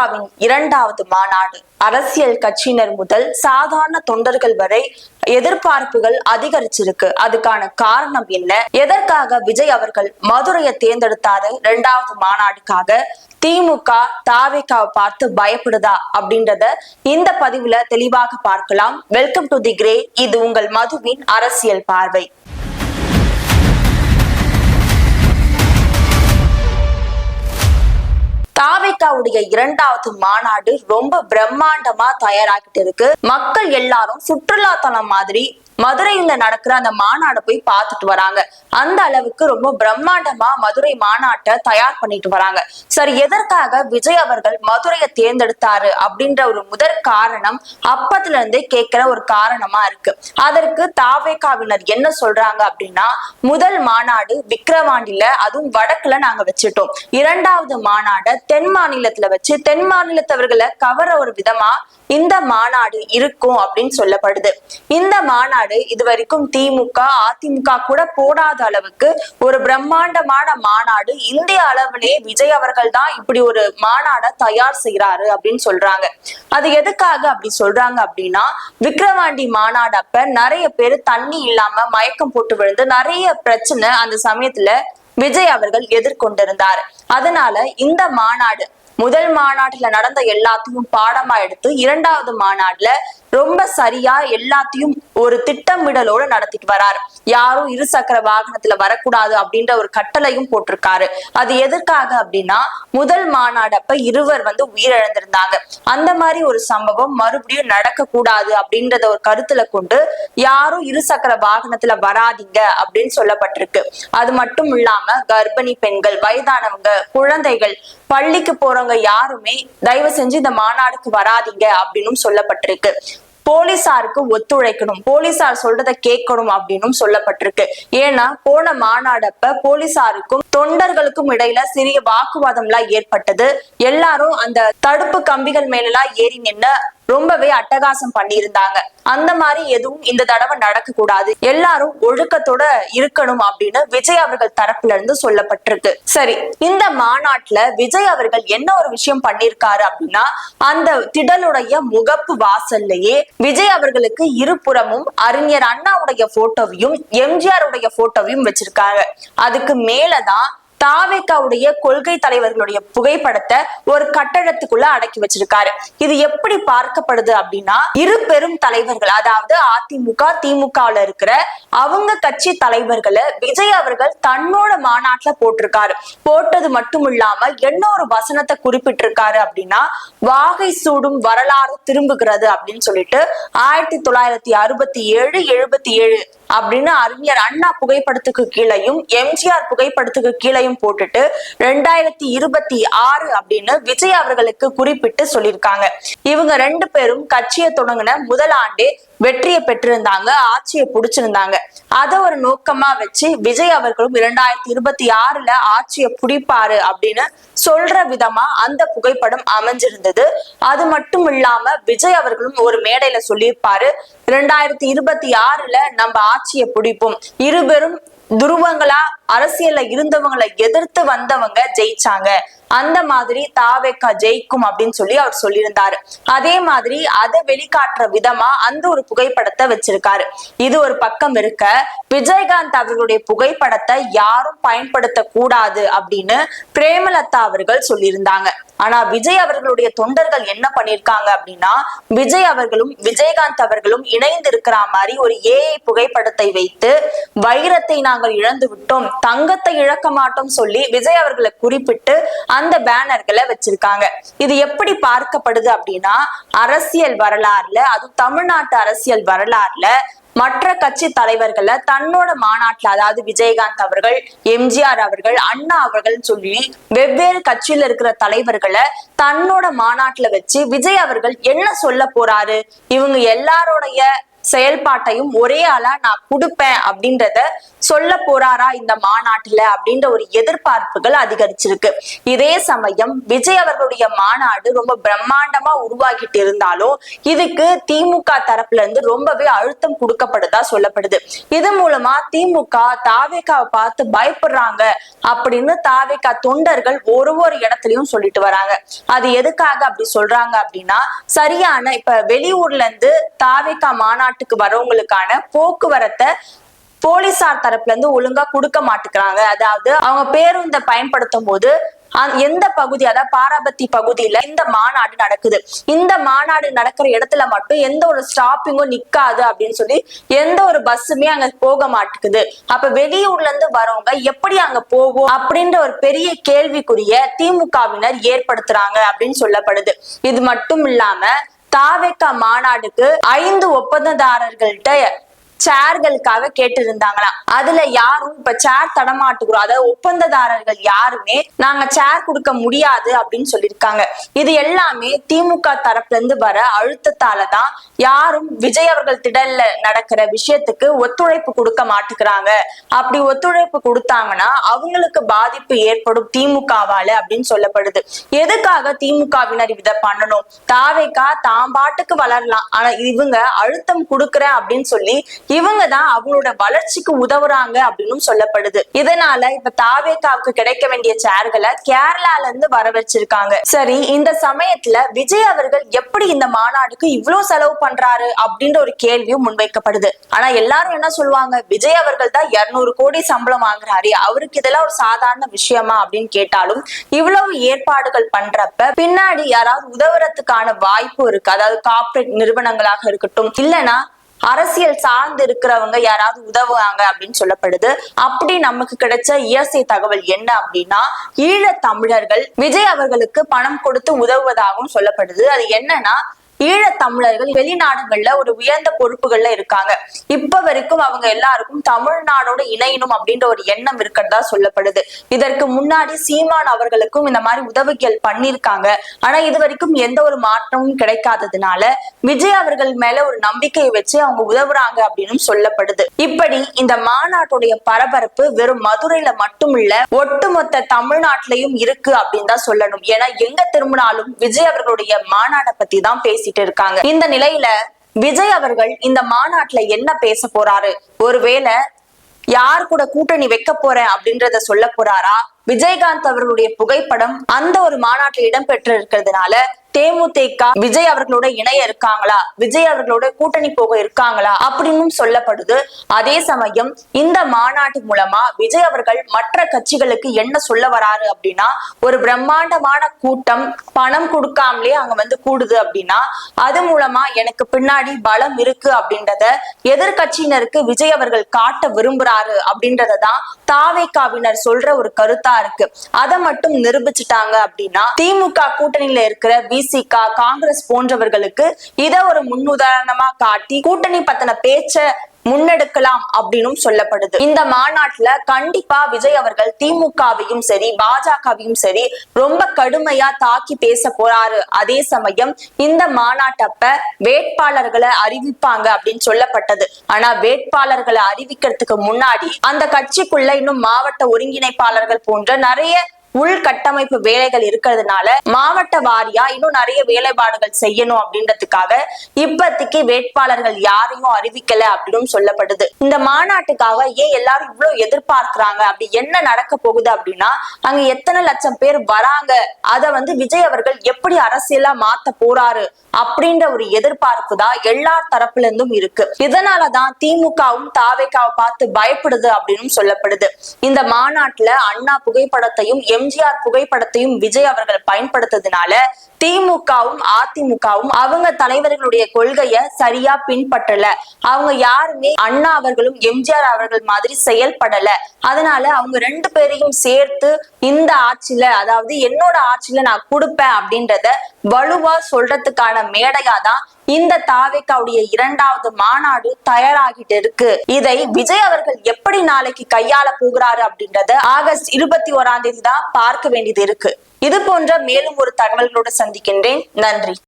தாவேகாவின் இரண்டாவது மாநாடு. அரசியல் கட்சியினர் முதல் சாதாரண தொண்டர்கள் வரை எதிர்பார்ப்புகள் அதிகரிச்சிருக்கு. அதுக்கான காரணம் என்ன? எதற்காக விஜய் அவர்கள் மதுரையை தேர்ந்தெடுத்தாரு? இரண்டாவது மாநாடுக்காக திமுக தாவேகாவை பார்த்து பயப்படுதா? அப்படின்றத இந்த பதிவுல தெளிவாக பார்க்கலாம். வெல்கம் டு தி கிரே இது உங்கள் மதுவின் அரசியல் பார்வை. தாவேக்காவுடைய இரண்டாவது மாநாடு ரொம்ப பிரம்மாண்டமா தயாராகிட்டு இருக்கு. மக்கள் எல்லாரும் சுற்றுலா தலம் மாதிரி மதுரையில நடக்கிற அந்த மாநாடை போய் பார்த்துட்டு வராங்க. அந்த அளவுக்கு ரொம்ப பிரம்மாண்டமா மதுரை மாநாட்டை தயார் பண்ணிட்டு வராங்க. சரி எதற்காக விஜய் அவர்கள் மதுரையை தேர்ந்தெடுத்தாரு அப்படின்ற ஒரு முதற் காரணம் அப்பத்துல இருந்தே கேட்கிற ஒரு காரணமா இருக்கு. அதற்கு தாவேகாவினர் என்ன சொல்றாங்க அப்படின்னா முதல் மாநாடு விக்கிரவாண்டில அதுவும் வடக்குல நாங்க வச்சுட்டோம். இரண்டாவது மாநாடை தென் மாநிலத்துல வச்சு தென் மாநிலத்தவர்களை கவர ஒரு விதமா இந்த மாநாடு இருக்கும் அப்படின்னு சொல்லப்படுது. இந்த மாநாடு இது வரைக்கும் திமுக அதிமுக கூட போடாத அளவுக்கு ஒரு பிரம்மாண்டமான மாநாடு. இந்திய அளவிலே விஜய் அவர்கள் தான் இப்படி ஒரு மாநாடை தயார் செய்யறாரு அப்படின்னு சொல்றாங்க. அது எதுக்காக அப்படி சொல்றாங்க அப்படின்னா விக்கிரவாண்டி மாநாடு அப்ப நிறைய பேர் தண்ணி இல்லாம மயக்கம் போட்டு விழுந்து நிறைய பிரச்சனை அந்த சமயத்துல விஜய் அவர்கள் எதிர்கொண்டிருந்தார். அதனால இந்த மாநாடு முதல் மாநாட்டுல நடந்த எல்லாத்தையும் பாடமா எடுத்து இரண்டாவது மாநாட்டுல ரொம்ப சரியா எல்லாத்தையும் ஒரு திட்டமிடலோட நடத்திட்டு வரார். யாரும் இருசக்கர வாகனத்துல வரக்கூடாது அப்படின்ற ஒரு கட்டளையும் போட்டிருக்காரு. அது எதற்காக அப்படின்னா முதல் மாநாடப்ப இருவர் வந்து உயிரிழந்திருந்தாங்க. அந்த மாதிரி ஒரு சம்பவம் மறுபடியும் நடக்க கூடாது அப்படின்றத ஒரு கருத்துல கொண்டு யாரும் இருசக்கர வாகனத்துல வராதீங்க அப்படின்னு சொல்லப்பட்டிருக்கு. அது மட்டும் இல்லாம கர்ப்பிணி பெண்கள் வயதானவங்க குழந்தைகள் பள்ளிக்கு போறவங்க யாருமே தயவு செஞ்சு இந்த மாநாடுக்கு வராதீங்க அப்படின்னு சொல்லப்பட்டிருக்கு. போலீசாருக்கு ஒத்துழைக்கணும். போலீசார் சொல்றத கேட்கணும் அப்படின்னும் சொல்லப்பட்டிருக்கு. ஏன்னா போன மாநாடப்ப போலீசாருக்கும் தொண்டர்களுக்கும் இடையில சிறிய வாக்குவாதம் எல்லாம் ஏற்பட்டது. எல்லாரும் அந்த தடுப்பு கம்பிகள் மேலெல்லாம் ஏறி நின்று ரொம்பவே அட்டகாசம் பண்ணியிருந்தாங்க. அந்த மாதிரி எதுவும் இந்த தடவை நடக்க கூடாது எல்லாரும் ஒழுக்கத்தோட இருக்கணும் அப்படின்னு விஜய் அவர்கள் தரப்புல இருந்து சொல்லப்பட்டிருக்கு. சரி இந்த மாநாட்டுல விஜய் அவர்கள் என்ன ஒரு விஷயம் பண்ணிருக்காரு அப்படின்னா அந்த திடலுடைய முகப்பு வாசல்லையே விஜய் அவர்களுக்கு இருபுறமும் அறிஞர் அண்ணாவுடைய போட்டோவையும் எம்ஜிஆர் உடைய போட்டோவையும் வச்சிருக்காங்க. அதுக்கு மேலதான் தாவேக்காவுடைய கொள்கை தலைவர்களுடைய புகைப்படத்தை ஒரு கட்டடத்துக்குள்ள அடக்கி வச்சிருக்காரு. இது எப்படி பார்க்கப்படுது அப்படின்னா இரு பெரும் தலைவர்கள் அதாவது அதிமுக திமுகவுல இருக்கிற அவங்க கட்சி தலைவர்களை விஜய் அவர்கள் தன்னோட மாநாட்டுல போட்டிருக்காரு. போட்டது மட்டும் இல்லாம என்ன ஒரு வசனத்தை குறிப்பிட்டிருக்காரு அப்படின்னா வாகை சூடும் வரலாறு திரும்புகிறது அப்படின்னு சொல்லிட்டு ஆயிரத்தி தொள்ளாயிரத்தி அறுபத்தி ஏழு எழுபத்தி ஏழு அப்படின்னு அறிஞர் அண்ணா புகைப்படத்துக்கு கீழையும் எம்ஜிஆர் புகைப்படத்துக்கு கீழையும் போட்டுட்டு ரெண்டாயிரத்தி இருபத்தி ஆறு அப்படின்னு விஜய் அவர்களுக்கு குறிப்பிட்டு சொல்லியிருக்காங்க. இவங்க ரெண்டு பேரும் கட்சியை தொடங்கின முதல் ஆண்டே வெற்றியை பெற்றிருந்தாங்க ஆட்சியை புடிச்சிருந்தாங்க. அத ஒரு நோக்கமா வச்சு விஜய் அவர்களும் இரண்டாயிரத்தி இருபத்தி ஆறுல ஆட்சியை புடிப்பாரு அப்படின்னு சொல்ற விதமா அந்த புகைப்படம் அமைஞ்சிருந்தது. அது மட்டும் இல்லாம விஜய் அவர்களும் ஒரு மேடையில சொல்லியிருப்பாரு இரண்டாயிரத்தி இருபத்தி ஆறுல நம்ம ஆட்சியை பிடிப்போம். இருவரும் துருவங்களா அரசியல்ல இருந்தவங்களை எதிர்த்து வந்தவங்க ஜெயிச்சாங்க. அந்த மாதிரி தாவேக்கா ஜெயிக்கும் அப்படின்னு சொல்லி அவர் சொல்லியிருந்தாரு. அதே மாதிரி அதை வெளிக்காட்டுற விதமா அந்த ஒரு புகைப்படத்தை வச்சிருக்காரு. இது ஒரு பக்கம் இருக்க விஜயகாந்த் அவர்களுடைய புகைப்படத்தை யாரும் பயன்படுத்த கூடாது அப்படின்னு பிரேமலதா அவர்கள் சொல்லியிருந்தாங்க. ஆனா விஜய் அவர்களுடைய தொண்டர்கள் என்ன பண்ணிருக்காங்க அப்படின்னா விஜய் அவர்களும் விஜயகாந்த் அவர்களும் இணைந்து இருக்கிற மாதிரி ஒரு ஏஐ புகைப்படத்தை வைத்து வைரத்தை நாங்கள் இழந்து விட்டோம். தங்கத்தை இழக்க மாட்டோம் சொல்லி விஜய் அவர்களை குறிப்பிட்டு அந்த பேனர்களை வச்சிருக்காங்க. இது எப்படி பார்க்கப்படுது அப்படின்னா அரசியல் வரலாறுல அது தமிழ்நாட்டு அரசியல் வரலாறுல மற்ற கட்சி தலைவர்களை தன்னோட மாநாட்டுல அதாவது விஜயகாந்த் அவர்கள் எம்ஜிஆர் அவர்கள் அண்ணா அவர்கள் சொல்லி வெவ்வேறு கட்சியில இருக்கிற தலைவர்களை தன்னோட மாநாட்டுல வச்சு விஜய் அவர்கள் என்ன சொல்ல போறாரு? இவங்க எல்லாரோடைய செயல்பாட்டையும் ஒரே ஆளா நான் கொடுப்பேன் அப்படின்றத சொல்ல போறாரா இந்த மாநாட்டுல அப்படின்ற ஒரு எதிர்பார்ப்புகள் அதிகரிச்சிருக்கு. இதே சமயம் விஜய் அவர்களுடைய மாநாடு ரொம்ப பிரம்மாண்டமா உருவாகிட்டு இருந்தாலும் இதுக்கு திமுக தரப்புல இருந்து ரொம்பவே அழுத்தம் கொடுக்கப்படுதா சொல்லப்படுது. இது மூலமா திமுக தாவேக்காவை பார்த்து பயப்படுறாங்க அப்படின்னு தாவேக்கா தொண்டர்கள் ஒரு ஒரு இடத்துலயும் சொல்லிட்டு வராங்க. அது எதுக்காக அப்படி சொல்றாங்க அப்படின்னா சரியான இப்ப வெளியூர்ல இருந்து தாவேக்கா மாநாடு தமிழ்நாட்டுக்கு வரவங்களுக்கான போக்குவரத்தை போலீசார் தரப்புல இருந்து ஒழுங்கா கொடுக்க மாட்டுக்கிறாங்க அதாவது அவங்க பேருந்தை பயன்படுத்தும் போது எந்த பகுதி அதாவது பாராபத்தி பகுதியில இந்த மாநாடு நடக்குது. இந்த மாநாடு நடக்கிற இடத்துல மட்டும் எந்த ஒரு ஸ்டாப்பிங்கும் நிக்காது அப்படின்னு சொல்லி எந்த ஒரு பஸ்ஸுமே அங்க போக மாட்டேங்குது. அப்ப வெளியூர்ல இருந்து வரவங்க எப்படி அங்க போகும் அப்படின்ற ஒரு பெரிய கேள்விக்குரிய திமுகவினர் ஏற்படுத்துறாங்க அப்படின்னு சொல்லப்படுது. இது மட்டும் இல்லாம தாவேக்கா மாநாடுக்கு ஐந்து ஒப்பந்ததாரர்கள்ட்ட சேர்களுக்காக கேட்டிருந்தாங்களாம். அதுல யாரும் இப்ப சேர் தடமாட்டுகிறோம். அதாவது ஒப்பந்ததாரர்கள் யாருமே நாங்க சேர் கொடுக்க முடியாது அப்படின்னு சொல்லியிருக்காங்க. இது எல்லாமே திமுக தரப்புல இருந்து வர அழுத்தத்தால தான் யாரும் விஜய் அவர்கள் திடல்ல நடக்கிற விஷயத்துக்கு ஒத்துழைப்பு கொடுக்க மாட்டுக்கிறாங்க அப்படி ஒத்துழைப்பு கொடுத்தாங்கன்னா அவங்களுக்கு பாதிப்பு ஏற்படும் திமுகவால அப்படின்னு சொல்லப்படுது. எதுக்காக திமுகவினர் இதை பண்ணணும்? தாவேக்கா தாம் பாட்டுக்கு வளரலாம். ஆனா இவங்க அழுத்தம் கொடுக்குறேன் அப்படின்னு சொல்லி இவங்க தான் அவங்களோட வளர்ச்சிக்கு உதவுறாங்க அப்படின்னு சொல்லப்படுது. இதனால இப்ப தாவேகாவுக்கு கிடைக்க வேண்டிய சேர்களை கேரளால இருந்து வர வச்சிருக்காங்க. சரி இந்த சமயத்துல விஜய் அவர்கள் எப்படி இந்த மாநாடுக்கு இவ்வளவு செலவு பண்றாரு அப்படின்ற ஒரு கேள்வியும் முன்வைக்கப்படுது. ஆனா எல்லாரும் என்ன சொல்லுவாங்க? விஜய் அவர்கள் தான் இருநூறு கோடி சம்பளம் வாங்குறாரு அவருக்கு இதெல்லாம் ஒரு சாதாரண விஷயமா அப்படின்னு கேட்டாலும் இவ்வளவு ஏற்பாடுகள் பண்றப்ப பின்னாடி யாராவது உதவுறதுக்கான வாய்ப்பு இருக்கு. அதாவது கார்பரேட் நிறுவனங்களாக இருக்கட்டும் இல்லனா அரசியல் சார்ந்து இருக்கிறவங்க யாராவது உதவுவாங்க அப்படின்னு சொல்லப்படுது. அப்படி நமக்கு கிடைச்ச இயற்கை தகவல் என்ன அப்படின்னா ஈழ தமிழர்கள் விஜய் அவர்களுக்கு பணம் கொடுத்து உதவுவதாகவும் சொல்லப்படுது. அது என்னன்னா ஈழத் தமிழர்கள் வெளிநாடுகள்ல ஒரு உயர்ந்த பொறுப்புகள்ல இருக்காங்க. இப்ப வரைக்கும் அவங்க எல்லாருக்கும் தமிழ்நாடோட இணையணும் அப்படின்ற ஒரு எண்ணம் இருக்கிறதா சொல்லப்படுது. இதற்கு முன்னாடி சீமான் அவர்களுக்கும் இந்த மாதிரி உதவிகள் பண்ணிருக்காங்க ஆனா இது வரைக்கும் எந்த ஒரு மாற்றமும் கிடைக்காததுனால விஜய் அவர்கள் மேல ஒரு நம்பிக்கையை வச்சு அவங்க உதவுறாங்க அப்படின்னு சொல்லப்படுது. இப்படி இந்த மாநாட்டுடைய பரபரப்பு வெறும் மதுரையில மட்டுமில்ல ஒட்டுமொத்த தமிழ்நாட்டிலையும் இருக்கு அப்படின்னு தான் சொல்லணும். ஏன்னா எங்க திரும்பினாலும் விஜய் அவர்களுடைய மாநாட்டை பத்தி தான் பேசி பேசிட்டு இருக்காங்க. இந்த நிலையில விஜய் அவர்கள் இந்த மாநாட்டுல என்ன பேச போறாரு? ஒருவேளை யார் கூட கூட்டணி வைக்க போறேன் அப்படின்றத சொல்ல போறாரா? விஜயகாந்த் அவர்களுடைய புகைப்படம் அந்த ஒரு மாநாட்டில் இடம்பெற்று இருக்கிறதுனால தேமுதிக விஜய் அவர்களோட இணைய இருக்காங்களா? விஜய் அவர்களோட கூட்டணி போக இருக்காங்களா? அப்படின்னு சொல்லப்படுது. அதே சமயம் இந்த மாநாட்டு மூலமா விஜய் அவர்கள் மற்ற கட்சிகளுக்கு என்ன சொல்ல வராரு அப்படின்னா ஒரு பிரம்மாண்டமான கூட்டம் பணம் கொடுக்காமலே அங்க வந்து கூடுது அப்படின்னா அது மூலமா எனக்கு பின்னாடி பலம் இருக்கு அப்படின்றத எதிர்கட்சியினருக்கு விஜய் அவர்கள் காட்ட விரும்புறாரு அப்படின்றதான் தாவேக்காவினர் சொல்ற ஒரு கருத்தா இருக்கு. அதை மட்டும் நிரூபிச்சுட்டாங்க அப்படின்னா திமுக கூட்டணியில இருக்கிற விசிகா காங்கிரஸ் போன்றவர்களுக்கு இத ஒரு முன்னுதாரணமா காட்டி கூட்டணி பத்தின பேச்ச முன்னெடுக்கலாம் அப்படின்னும் சொல்லப்படுது. இந்த மாநாட்டுல கண்டிப்பா விஜய் அவர்கள் திமுகவையும் சரி பாஜகவையும் சரி ரொம்ப கடுமையா தாக்கி பேச போறாரு. அதே சமயம் இந்த மாநாட்டப்ப வேட்பாளர்களை அறிவிப்பாங்க அப்படின்னு சொல்லப்பட்டது. ஆனா வேட்பாளர்களை அறிவிக்கிறதுக்கு முன்னாடி அந்த கட்சிக்குள்ள இன்னும் மாவட்ட ஒருங்கிணைப்பாளர்கள் போன்ற நிறைய உள்கட்டமைப்பு வேலைகள் இருக்கிறதுனால மாவட்ட வாரியா இன்னும் நிறைய வேலைப்பாடுகள் செய்யணும் அப்படின்றதுக்காக இப்பத்திக்கு வேட்பாளர்கள் யாரையும் அறிவிக்கல அப்படின்னு சொல்லப்படுது. இந்த மாநாட்டுக்காக ஏன் எல்லாரும் இவ்வளவு எதிர்பார்க்கிறாங்க? அப்படி என்ன நடக்க போகுது அப்படின்னா அங்க எத்தனை லட்சம் பேர் வராங்க? அத வந்து விஜய் அவர்கள் எப்படி அரசியலா மாத்த போறாரு? அப்படின்ற ஒரு எதிர்பார்ப்பு தான் எல்லா தரப்புல இருந்தும் இருக்கு. இதனாலதான் திமுகவும் தாவேக்காவை பார்த்து பயப்படுது அப்படின்னு சொல்லப்படுது. இந்த மாநாட்டுல அண்ணா புகைப்படத்தையும் எம்ஜிஆர் புகைப்படத்தையும் விஜய் அவர்கள் பயன்படுத்ததுனால திமுகவும் அதிமுகவும் அவங்க தலைவர்களுடைய கொள்கைய சரியா பின்பற்றல. அவங்க யாருமே அண்ணா அவர்களும் எம்ஜிஆர் அவர்கள் மாதிரி செயல்படல. அதனால அவங்க ரெண்டு பேரையும் சேர்த்து இந்த ஆட்சியில அதாவது என்னோட ஆட்சியில நான் கொடுப்பேன் அப்படின்றத வலுவா சொல்றதுக்கான மேடையா தான் இந்த தாவேக்காவுடைய இரண்டாவது மாநாடு தயாராகிட்டு இருக்கு. இதை விஜய் அவர்கள் எப்படி நாளைக்கு கையாள போகிறாரு அப்படின்றத ஆகஸ்ட் இருபத்தி ஓராம் தேதி தான் பார்க்க வேண்டியது இருக்கு. இது போன்ற மேலும் ஒரு தகவல்களோடு சந்திக்கின்றேன். நன்றி.